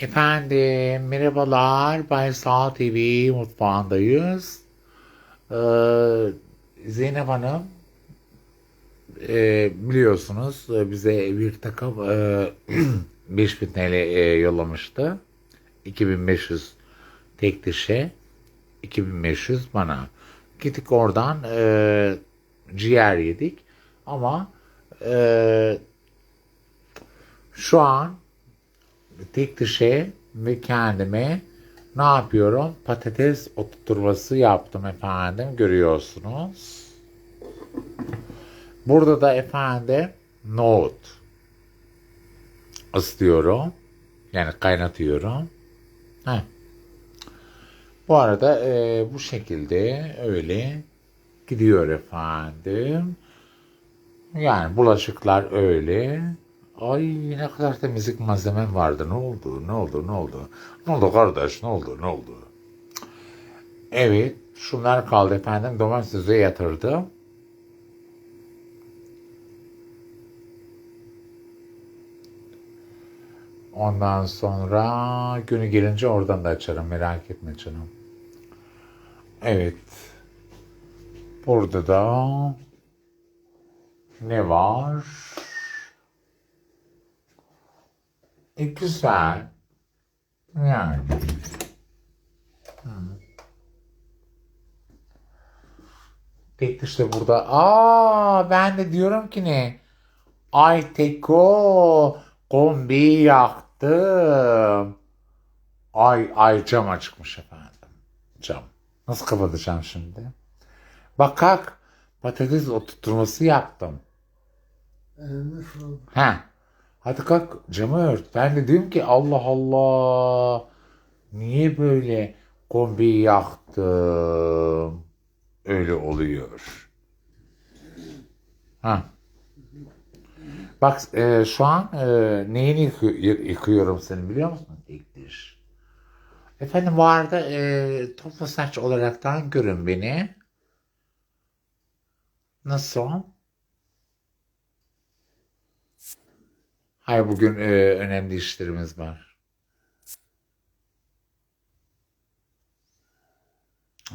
Efendim merhabalar Baysal TV mutfağındayız. Ee, Zeynep Hanım e, biliyorsunuz e, bize bir takım e, 5000 TL e, yollamıştı. 2500 tek dişe 2500 bana. Gittik oradan e, ciğer yedik ama e, şu an tek dişe ve kendime ne yapıyorum? Patates oturtması yaptım efendim. Görüyorsunuz. Burada da efendim nohut ısıtıyorum. Yani kaynatıyorum. Heh. Bu arada e, bu şekilde öyle gidiyor efendim. Yani bulaşıklar öyle. Ay ne kadar temizlik malzemem vardı. Ne oldu? Ne oldu? Ne oldu? Ne oldu kardeş? Ne oldu? Ne oldu? Evet. Şunlar kaldı efendim. Domatesi yatırdım. Ondan sonra günü gelince oradan da açarım. Merak etme canım. Evet. Burada da ne var? E, güzel. Yani. Hı. Tek işte burada. Aa ben de diyorum ki ne? Ay Teko kombi yaktım. Ay ay cam açıkmış efendim. Cam. Nasıl kapatacağım şimdi? Bak kalk. Patates oturtması yaptım. Ee, nasıl? Ha. Hadi kalk camı ört. Ben de diyorum ki Allah Allah. Niye böyle kombi yaktım? Öyle oluyor. Ha. Bak e, şu an e, neyini yıkı- yı- yıkıyorum seni biliyor musun? İlk diş. Efendim arada e, toplu saç olaraktan görün beni. Nasıl? Hayır bugün e, önemli işlerimiz var.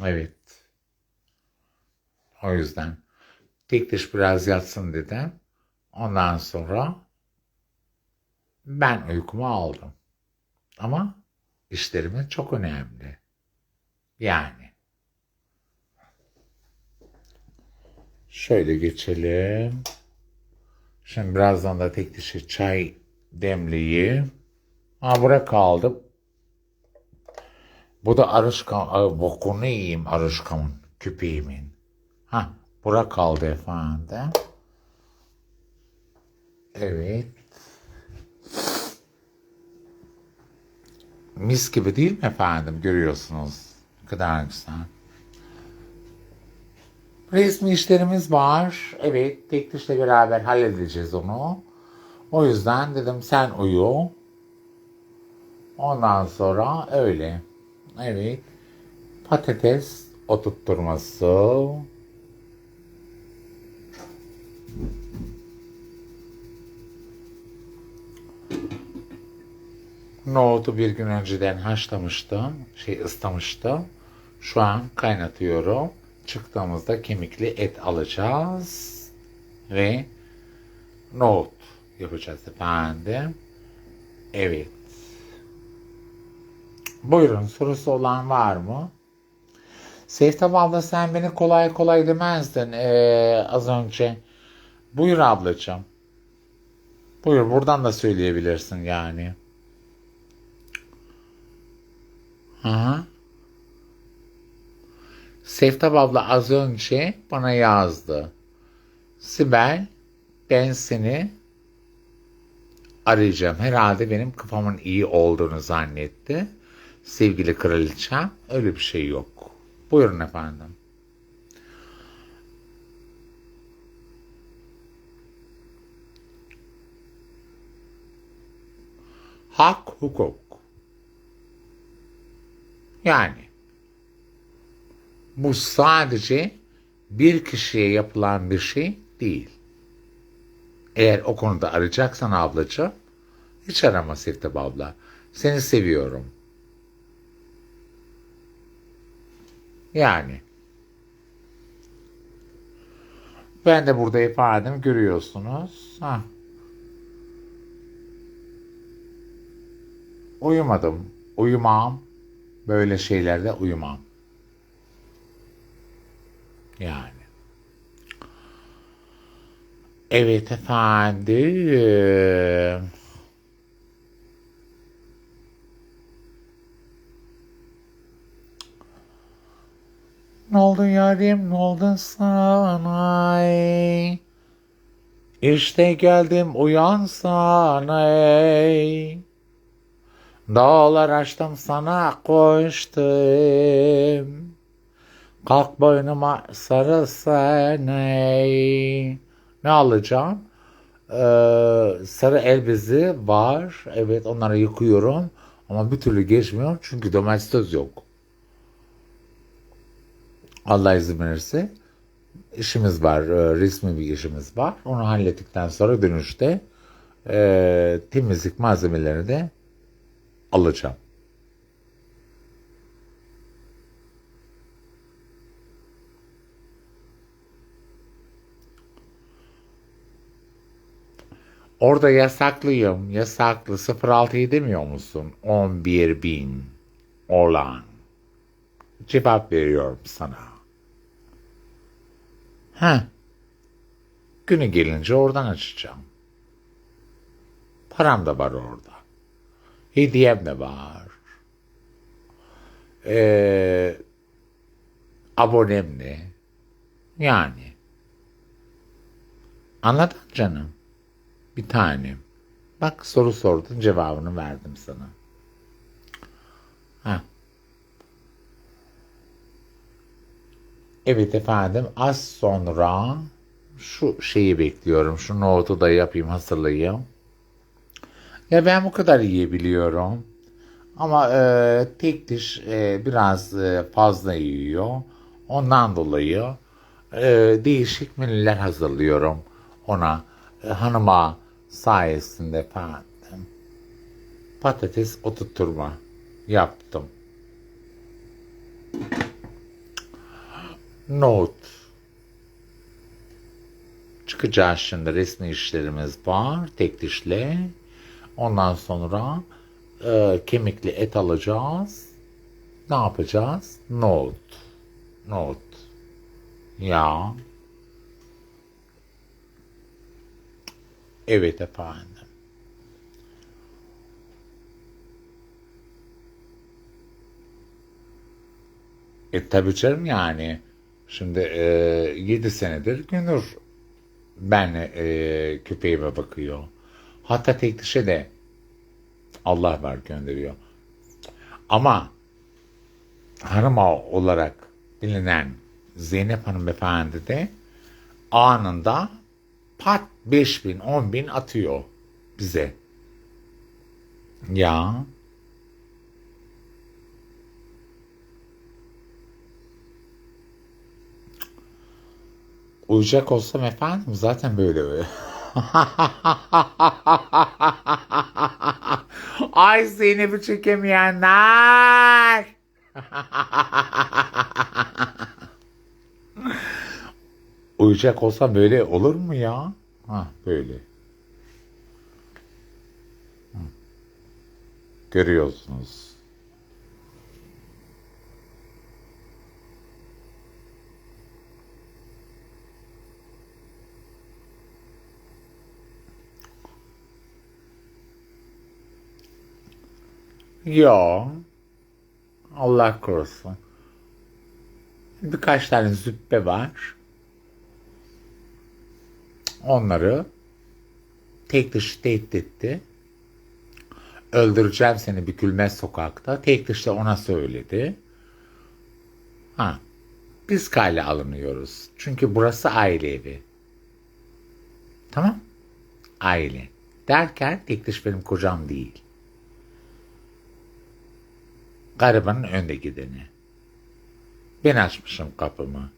Evet. O yüzden tek diş biraz yatsın dedim. Ondan sonra ben uykumu aldım. Ama işlerimiz çok önemli. Yani. Şöyle geçelim. Şimdi birazdan da tek dişi çay demleyeyim. Ha bura kaldı. Bu da arışkan, ay, bokunu yiyeyim arışkamın, küpeğimin. Ha bura kaldı efendim. Evet. Mis gibi değil mi efendim? Görüyorsunuz. Ne kadar güzel. Resmi işlerimiz var. Evet, tek dişle beraber halledeceğiz onu. O yüzden dedim sen uyu. Ondan sonra öyle. Evet. Patates oturtturması. Nohutu bir gün önceden haşlamıştım. Şey ıslamıştım. Şu an kaynatıyorum. Çıktığımızda kemikli et alacağız. Ve nohut yapacağız efendim. Evet. Buyurun sorusu olan var mı? Sevtap abla sen beni kolay kolay demezdin ee, az önce. Buyur ablacığım. Buyur buradan da söyleyebilirsin yani. Hı hı. Sevtap abla az önce bana yazdı. Sibel ben seni arayacağım. Herhalde benim kafamın iyi olduğunu zannetti. Sevgili kraliçem öyle bir şey yok. Buyurun efendim. Hak hukuk. Yani bu sadece bir kişiye yapılan bir şey değil. Eğer o konuda arayacaksan ablacığım hiç arama Sevtap abla. Seni seviyorum. Yani. Ben de burada ifadem görüyorsunuz. Ha. Uyumadım. Uyumam. Böyle şeylerde uyumam. Yani. Evet efendim. Ne oldu yarim ne oldu sana ey? İşte geldim uyansana ey. Dağlar açtım sana koştum. Kalk boynuma sarıl sen. Ne alacağım? Ee, sarı el bezi var. Evet onları yıkıyorum. Ama bir türlü geçmiyor çünkü domestos yok. Allah izin verirse işimiz var. e, resmi bir işimiz var. Onu hallettikten sonra dönüşte e, temizlik malzemelerini de alacağım. Orada yasaklıyım. Yasaklı. 06'yı demiyor musun? 11 bin olan. Cevap veriyorum sana. Ha. Günü gelince oradan açacağım. Param da var orada. Hediyem de var. Ee, abonem de. Yani. Anladın canım. Bir tanem. Bak soru sordun cevabını verdim sana. Ha. Evet efendim az sonra şu şeyi bekliyorum. Şu notu da yapayım hazırlayayım. Ya ben bu kadar yiyebiliyorum. Ama e, tek diş e, biraz e, fazla yiyor. Ondan dolayı e, değişik menüler hazırlıyorum ona. E, hanıma sayesinde efendim. Patates oturtma yaptım. Not. Çıkacağız şimdi resmi işlerimiz var tek dişle. Ondan sonra e, kemikli et alacağız. Ne yapacağız? Not. Not. Ya. Evet efendim. E tabii canım yani. Şimdi e, 7 senedir Günür ben e, köpeğime bakıyor. Hatta tek dişe de Allah var gönderiyor. Ama hanım olarak bilinen Zeynep hanımefendi de anında pat 5 bin 10 bin atıyor bize. Ya uyuyacak olsam efendim zaten böyle böyle. Ay Zeynep'i çekemeyenler. Uyuyacak olsam böyle olur mu ya? Ha böyle. Hı. Görüyorsunuz. Yo. Allah korusun. Birkaç tane züppe var. Onları tek dışı tehdit etti. Öldüreceğim seni bükülmez sokakta. Tek dışı ona söyledi. Ha. Biz kale alınıyoruz. Çünkü burası aile evi. Tamam. Aile. Derken tek dış benim kocam değil. Garibanın önde gideni. Ben açmışım kapımı.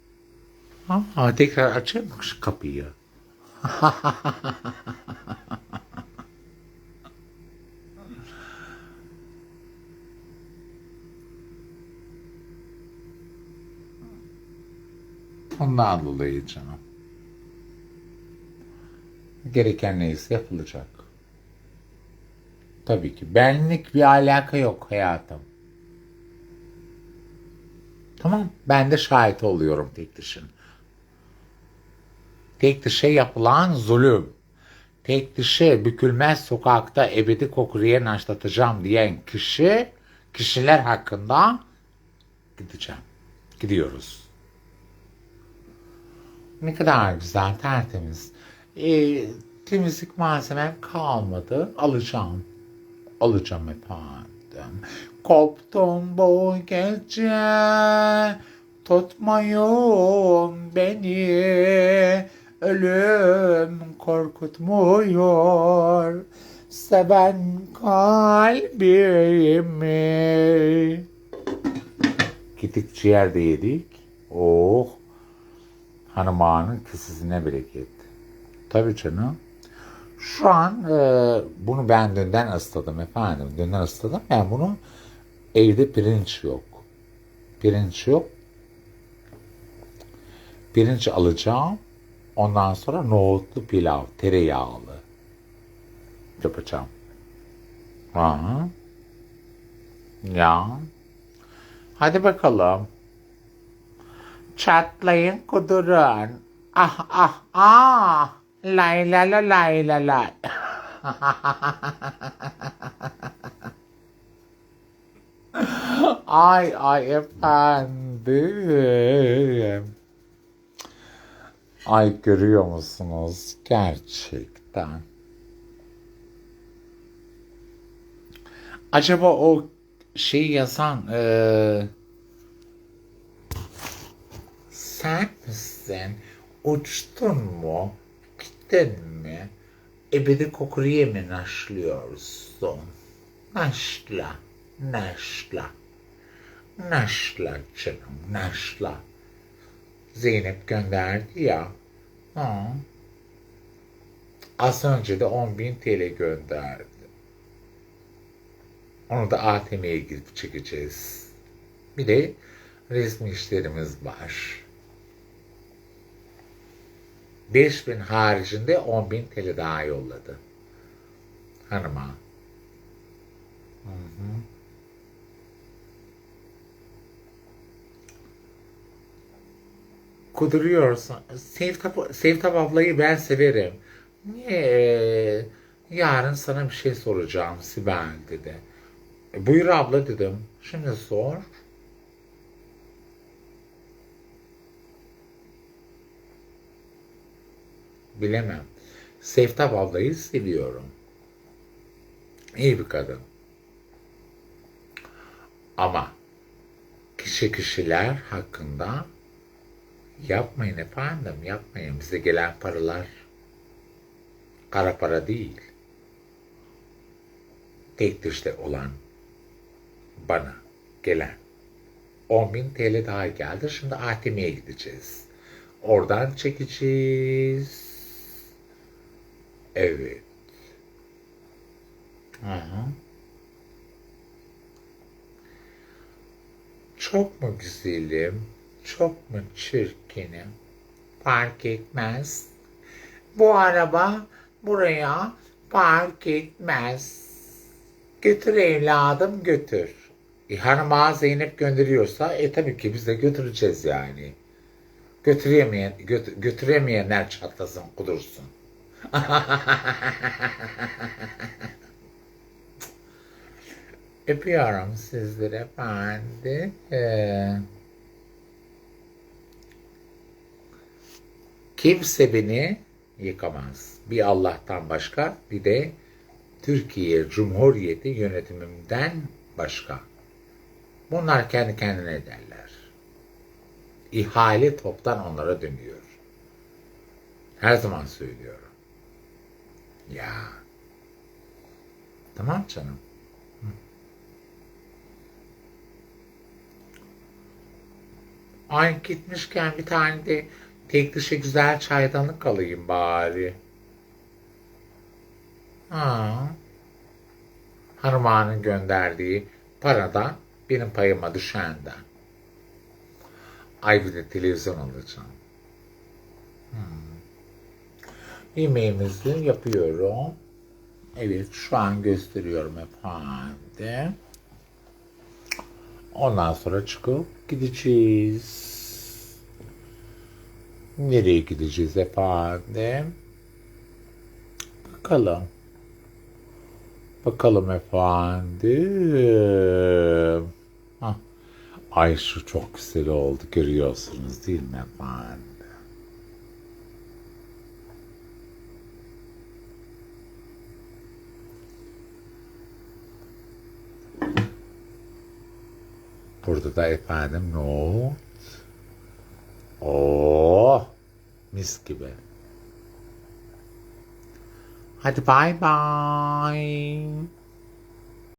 Ha, tekrar açayım mı kapıyı? Ondan dolayı canım. Gereken neyse yapılacak. Tabii ki. Benlik bir alaka yok hayatım. Tamam. Ben de şahit oluyorum tek dışın. Tek dişe yapılan zulüm. Tek dişe bükülmez sokakta ebedi kokuruya naşlatacağım diyen kişi, kişiler hakkında gideceğim. Gidiyoruz. Ne kadar güzel, tertemiz. Ee, temizlik malzemem kalmadı. Alacağım. Alacağım efendim. Koptum bu gece. Tutmayın beni. Ölüm korkutmuyor. Seven kalbimi. Gittik ciğer de yedik. Oh. Hanım ağanın kesesine bereket. Tabii canım. Şu an e, bunu ben dünden ısladım efendim. Dünden ısladım. Ben bunu evde pirinç yok. Pirinç yok. Pirinç alacağım. Ondan sonra nohutlu pilav, tereyağlı yapacağım. Aha. Ya. Hadi bakalım. Çatlayın kudurun. Ah ah ah. Lay la la lay la lay. ay ay efendim. Ay görüyor musunuz? Gerçekten. Acaba o şeyi yazan eee sen misin? Uçtun mu? Gittin mi? Ebedi kokuruya mı naşlıyorsun? Naşla, naşla. Naşla canım, naşla. Zeynep gönderdi ya. Ha. Az önce de 10.000 TL gönderdi. Onu da ATM'ye girip çekeceğiz. Bir de resmi işlerimiz var. 5000 haricinde 10.000 TL daha yolladı. Hanıma. Hı hı. Kuduruyorsun. Sevtap, Sevtap ablayı ben severim. Niye? Ee, Yarın sana bir şey soracağım Sibel dedi. E, buyur abla dedim. Şimdi sor. Bilemem. Sevtap ablayı seviyorum. İyi bir kadın. Ama kişi kişiler hakkında yapmayın efendim yapmayın. Bize gelen paralar kara para değil. Tek dişte olan bana gelen 10.000 TL daha geldi. Şimdi ATM'ye gideceğiz. Oradan çekeceğiz. Evet. Aha. Çok mu güzelim? Çok mu çirkinim? Fark etmez. Bu araba buraya park etmez. Götür evladım götür. E, hanıma Zeynep gönderiyorsa e tabii ki biz de götüreceğiz yani. Götüremeyen, göt, götüremeyenler çatlasın kudursun. Öpüyorum sizleri efendim. Ee, kimse beni yıkamaz. Bir Allah'tan başka bir de Türkiye Cumhuriyeti yönetimimden başka. Bunlar kendi kendine ederler. İhale toptan onlara dönüyor. Her zaman söylüyorum. Ya. Tamam canım. Hı. Ay gitmişken bir tane de tek dışı güzel çaydanlık alayım bari. Ha. Harman'ın gönderdiği paradan benim payıma düşenden. Ay bir de televizyon alacağım. Yemeğimizi yapıyorum. Evet şu an gösteriyorum efendim. Ondan sonra çıkıp gideceğiz. Nereye gideceğiz efendim? Bakalım. Bakalım efendim. Hah. Ay şu çok güzel oldu görüyorsunuz değil mi efendim? Burada da efendim nohut. Oh, mis gibi. Hadi bay bay.